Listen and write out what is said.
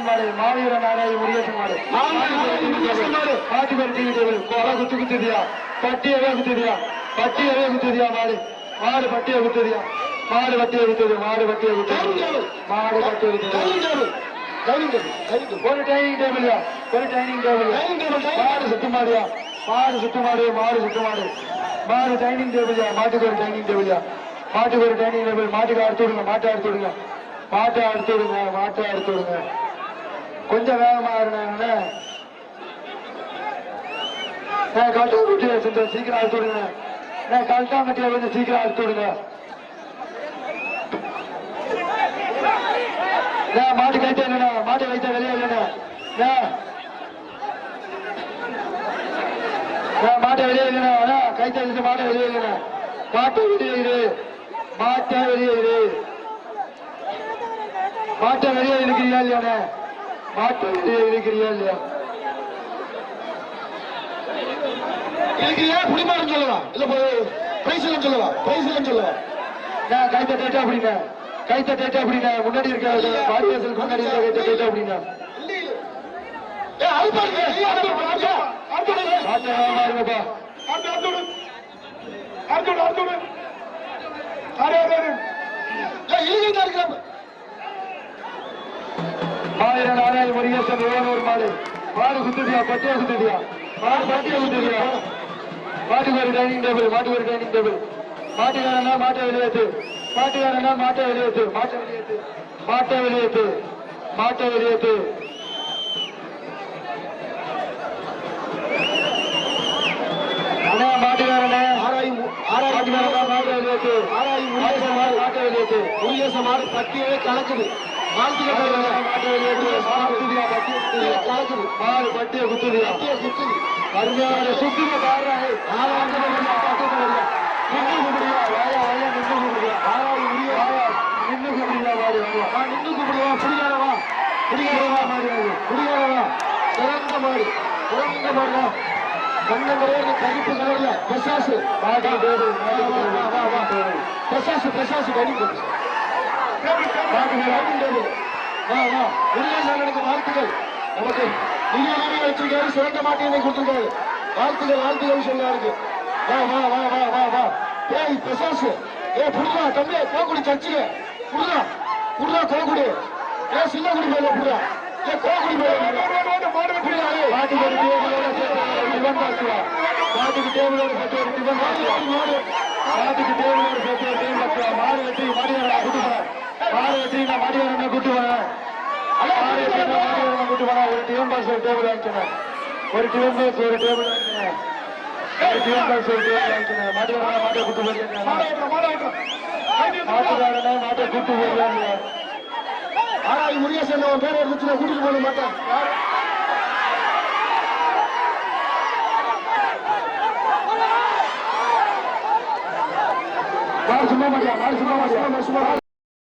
மாடு மாவீர நாராயண முருகேசன் மாடு பாட்டி பருத்தி கொலை குத்து குத்துதியா பட்டியவே குத்துதியா பட்டியவே குத்துதியா மாடு? மாடு பட்டிய குத்துதியா மாடு பட்டிய குத்துது மாடு பட்டிய குத்துது மாடு பட்டிய குத்துது ஒரு டைனிங் டேபிள்யா ஒரு டைனிங் டேபிள் மாடு சுத்து மாடியா மாடு சுத்து மாடு மாடு சுத்து மாடு. மாடு டைனிங் டேபிள்யா மாட்டுக்கு ஒரு டைனிங் டேபிள்யா மாட்டுக்கு ஒரு டைனிங் டேபிள் மாட்டுக்கு அறுத்து விடுங்க மாட்டை அறுத்து விடுங்க. மாட்டை அறுத்து விடுங்க மாட்டை அறுத்து விடுங்க. கொஞ்சம் வேகமா இருந்தாங்கன்னு நான் கல்ட்டா குட்டியை செஞ்ச சீக்கிரம் அறுத்து விடுங்க. நான் கல்ட்டா கட்டியை கொஞ்சம் சீக்கிரம் அறுத்து விடுங்க. நான் மாட்டு கைத்த இல்லைண்ணா. மாட்டு கைத்த வெளியே இல்லைண்ணா. நான் மாட்டை வெளியே இல்லைண்ணா. அண்ணா கைத்த வச்சுட்டு மாட்டை வெளியே இல்லைண்ணா. மாட்டை வெளியே இரு. மாட்டை வெளியே இரு. மாட்டை வெளியே இருக்கிறியா இல்லையாண்ணே? வெளியே இருக்கிறியா இல்லையா இருக்கிறியா குடிமாறன் சொல்லலாம் இல்ல பிரைஸ் சொல்லலாம் பிரைஸ் சொல்லலாம் நான் கைத்த டேட்டா அப்படிங்க கைத்த டேட்டா அப்படிங்க முன்னாடி இருக்க வாரியர்கள் முன்னாடி இருக்க கைத்த டேட்டா அல்பாடு அல்பாடு அல்பாடு அரே அரே ஏ இழுங்க இருக்க ஆயிரம் முருகேசன் ஒரு மாடு மாடு குத்துதியா பட்டியா குத்துதியா மாடு பட்டியா குத்துதியா மாட்டுக்கு ஒரு டைனிங் டேபிள் மாட்டுக்கு ஒரு டைனிங் டேபிள் மாட்டுக்காரனா மாட்டை வெளியேத்து மாட்டுக்காரனா மாட்டை வெளியேத்து மாட்டை வெளியேத்து மாட்டை வெளியேத்து மாட்டை வெளியேத்து அண்ணா மாட்டுக்காரனா ஆராய் ஆராய் மாட்டுக்காரனா மாட்டை வெளியேத்து ஆராய் மாட்டுக்காரனா மாட்டை வெளியேத்து முருகேச மாடு பட்டியவே கலக்குது வாழ்த்துக்கள் மாட்டை வெளியேத்து மாடு பட்டியா குத்துதியா பட்டிய குத்துது கருமையான சுத்தின பாடுறாங்க ஆறாவது நின்று கும்பிடுவா வாயா வாயா நின்று கும்பிடுவா ஆறாவது முடிய வாயா. நின்று கும்பிடுவா வாடி வாயா. நின்று கூப்பிடுவா புடிக்காரவா குடிக்கிறவா மாடு அது குடிக்காரவா சிறந்த மாடு சிறந்த மாடு கண்ண முறையாக கருப்பு கலர்ல. பெசாசு மாட்டு பேரு மாட்டு வா, வா, வா, வா. பேரு பேரு முருகேசனுக்கு வாழ்த்துக்கள். நமக்கு நிதியாக வச்சிருக்காரு சிறந்த மாட்டேன் கொடுத்துருக்காரு. வாழ்த்துக்கள் வாழ்த்துக்கள் சொல்லாருக்கு வா வா வா வா வா வா. ஏய் பிரசாசு ஏ புடுறா தம்பி கோகுடி சர்ச்சில. புடுறா புடுறா கோகுடி? ஏ சின்னக்குடி மேல புடுறா ஏ கோகுடி மேல மாட்டு பேரு டேபிளோட சேர்த்து டேபிளோட சேர்த்து ஒரு டிபன் பாக்ஸ்வா மாட்டுக்கு டேபிளோட சேர்த்து ஒரு டிபன் பாக்ஸ்வா மாடு வெட்டி மாடியாரா கூட்டு போறேன் மாடு வெட்டி நான் மாடியாரா கூட்டு போறேன் மாடு வெட்டி மாடியாரா கூட்டு போறேன் டிபன் பாக்ஸ் ஒரு டேபிள் வாங்கிக்கிறேன் ஒரு டிபன் பாக்ஸ் ஒரு டேபிள் ஒரு டிபன் பாக்ஸ் ஒரு டேபிள் வாங்கிக்கிறேன் மாடியாரா மாட்டை கூட்டு போறேன் மாட்டுக்காரனா மாட்டை கூட்டு போறேன் ஆறாய் முருகேசன் அவன் பேரை எடுத்து கூட்டிட்டு போக மாட்டேன் மாடு சும்மா மாட்டியா மாடு சும்மா சும்மா, சும்மா.